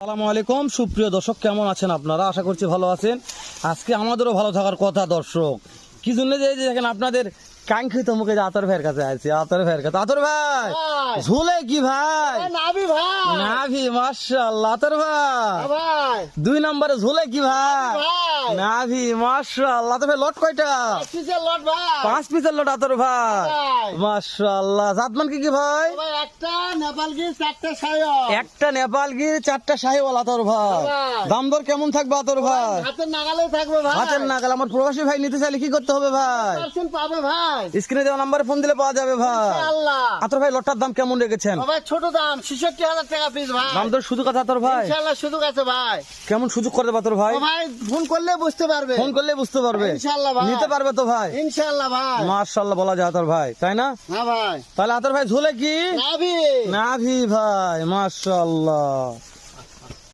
আসসালামু আলাইকুম। সুপ্রিয় দর্শক কেমন আছেন আপনারা? আশা করছি ভালো আছেন। আজকে আমাদেরও ভালো থাকার কথা দর্শক। কি জন্য যে দেখেন আপনাদের কাঙ্ক্ষিত মুখে যে আতর ভাইয়ের কাছে আছে আতর ভাইয়ের কাছে। আতর ভাই ভাই। ঝুলে কি ভাই? নাবি ভাই। নাভি মাশাআল্লাহ। আতর ভাই ভাই। দুই নম্বরে ঝুলে কি ভাই? ভাই। নাভি মাশাআল্লাহ। আতর ভাই লট কয়টা? লট ভাই। পাঁচ পিসের লট আতর ভাই। ভাই। মাশাআল্লাহ। জাতমান কি কি ভাই? একটা নেপাল গিয়ে চারটে সায়ন। একটা নেপাল গির চারটা শাহিওয়াল আতর ভাই। দাম দর কেমন থাকবে আতর ভাই? হাতের নাগালে থাকবে ভাই। হাতের নাগাল আমার প্রবাসী ভাই নিতে চাইলে কি করতে হবে ভাই? পাবে ভাই। স্ক্রিনে দেওয়া নাম্বারে ফোন দিলে পাওয়া যাবে ভাই। আল্লাহ আতর ভাই লটটার দাম কেমন রেখেছেন? ভাই ছোট দাম ছেষট্টি হাজার টাকা পিস ভাই। দাম দর শুধু কথা আতর ভাই? ইনশাল্লাহ শুধু আছে ভাই। কেমন সুযোগ করে দেবে আতর ভাই? ও ভাই ফোন করলে বুঝতে পারবে। ফোন করলে বুঝতে পারবে। ভাই। নিতে পারবে তো ভাই? ইনশাল্লাহ ভাই। বলা যায় তোর ভাই। তাই না? হ্যাঁ ভাই। তাহলে আতর ভাই ঝুলে কি? নাবি নাভি ভাই মার্শাল্লাহ